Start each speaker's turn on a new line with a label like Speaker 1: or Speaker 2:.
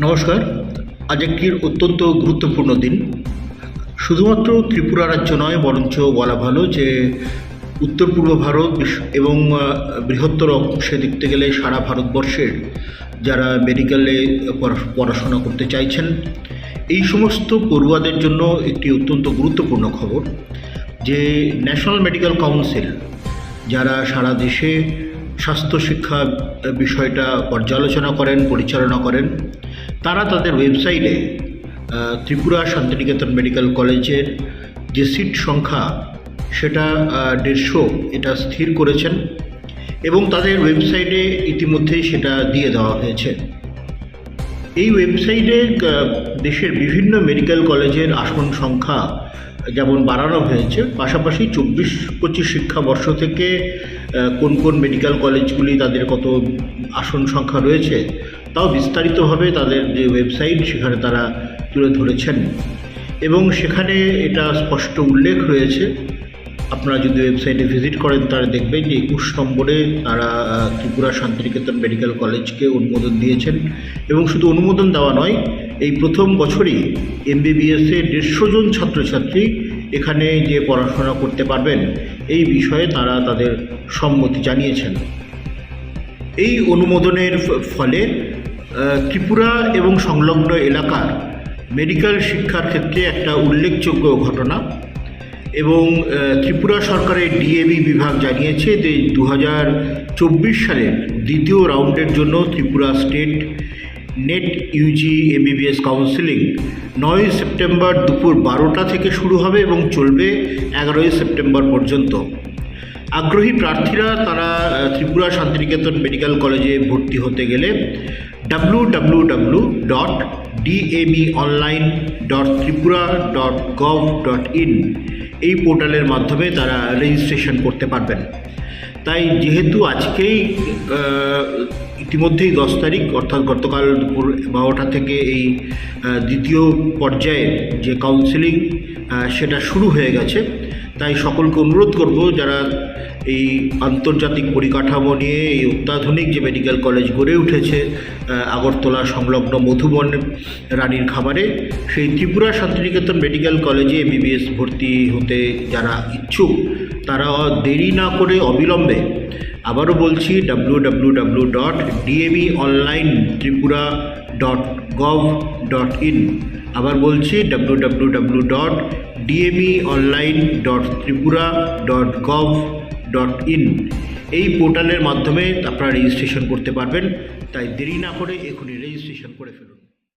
Speaker 1: নমস্কার। আজ একটি অত্যন্ত গুরুত্বপূর্ণ দিন। শুধুমাত্র ত্রিপুরা রাজ্য নয়, বরঞ্চ বলা ভালো যে উত্তর পূর্ব ভারত এবং বৃহত্তর অংশে দেখতে গেলে সারা ভারতবর্ষের যারা মেডিকেলে পড়া- পড়াশোনা করতে চাইছেন, এই সমস্ত পড়ুয়াদের জন্য একটি অত্যন্ত গুরুত্বপূর্ণ খবর যে ন্যাশনাল মেডিকেল কাউন্সিল যারা সারা দেশে স্বাস্থ্য শিক্ষা বিষয়টা পর্যালোচনা করেন, পরিচালনা করেন তারা তাদের ওয়েবসাইটে ত্রিপুরা শান্তিনিকেতন মেডিকেল কলেজের যে সিট সংখ্যা, সেটা দেড়শো এটা স্থির করেছেন এবং তাদের ওয়েবসাইটে ইতিমধ্যেই সেটা দিয়ে দেওয়া হয়েছে। এই ওয়েবসাইটে দেশের বিভিন্ন মেডিকেল কলেজের আসন সংখ্যা যেমন বাড়ানো হয়েছে, পাশাপাশি চব্বিশ, পঁচিশ শিক্ষাবর্ষ থেকে কোন কোন মেডিকেল কলেজগুলি তাদের কত আসন সংখ্যা রয়েছে তাও বিস্তারিতভাবে তাদের যে ওয়েবসাইট, সেখানে তারা তুলে ধরেছেন। এবং সেখানে এটা স্পষ্ট উল্লেখ রয়েছে। আপনারা যদি ওয়েবসাইটে ভিজিট করেন তারা দেখবেন যে একুশ নম্বরে তারা ত্রিপুরা শান্তিনিকেতন মেডিকেল কলেজকে অনুমোদন দিয়েছেন। এবং শুধু অনুমোদন দেওয়া নয়, এই প্রথম বছরই এমবিবিএসে দেড়শো জন ছাত্রছাত্রী এখানে যে পড়াশোনা করতে পারবেন, এই বিষয়ে তারা তাদের সম্মতি জানিয়েছেন। এই অনুমোদনের ফলে ত্রিপুরা এবং সংলগ্ন এলাকার মেডিকেল শিক্ষার ক্ষেত্রে একটা উল্লেখযোগ্য ঘটনা এবং ত্রিপুরা সরকারের ডিএবি বিভাগ জানিয়েছে যে দু হাজার চব্বিশ সালের দ্বিতীয় রাউন্ডের জন্য Tripura state NEET UG MBBS counselling নয় সেপ্টেম্বর দুপুর বারোটা থেকে শুরু হবে এবং চলবে এগারোই সেপ্টেম্বর পর্যন্ত। আগ্রহী প্রার্থীরা তারা ত্রিপুরা শান্তিনিকেতন মেডিকেল কলেজে ভর্তি হতে গেলে W W W dot DAB online dot Tripura dot gov dot in এই পোর্টালের মাধ্যমে তারা রেজিস্ট্রেশন করতে পারবেন। তাই যেহেতু আজকেই ইতিমধ্যেই দশ তারিখ, অর্থাৎ গতকাল দুপুর বারোটা থেকে এই দ্বিতীয় পর্যায়ে যে কাউন্সেলিং সেটা শুরু হয়ে গেছে। তাই সকলকে অনুরোধ করব যারা এই আন্তর্জাতিক পরিকাঠামো নিয়ে, এই অত্যাধুনিক যে মেডিকেল কলেজ গড়ে উঠেছে আগরতলা সংলগ্ন মধুবন রানীর খামারে, সেই ত্রিপুরা শান্তিনিকেতন মেডিকেল কলেজে এমবিবিএস ভর্তি হতে যারা ইচ্ছুক, তারা দেরি না করে অবিলম্বে আবারও বলছি W W W dot DAB online Tripura dot gov dot in আবার বলছি W W W dot DAB online dot Tripura dot gov dot in এই পোর্টালের মাধ্যমে আপনারা রেজিস্ট্রেশন করতে পারবেন। তাই দেরি না করে এখনই রেজিস্ট্রেশন করে ফেলুন।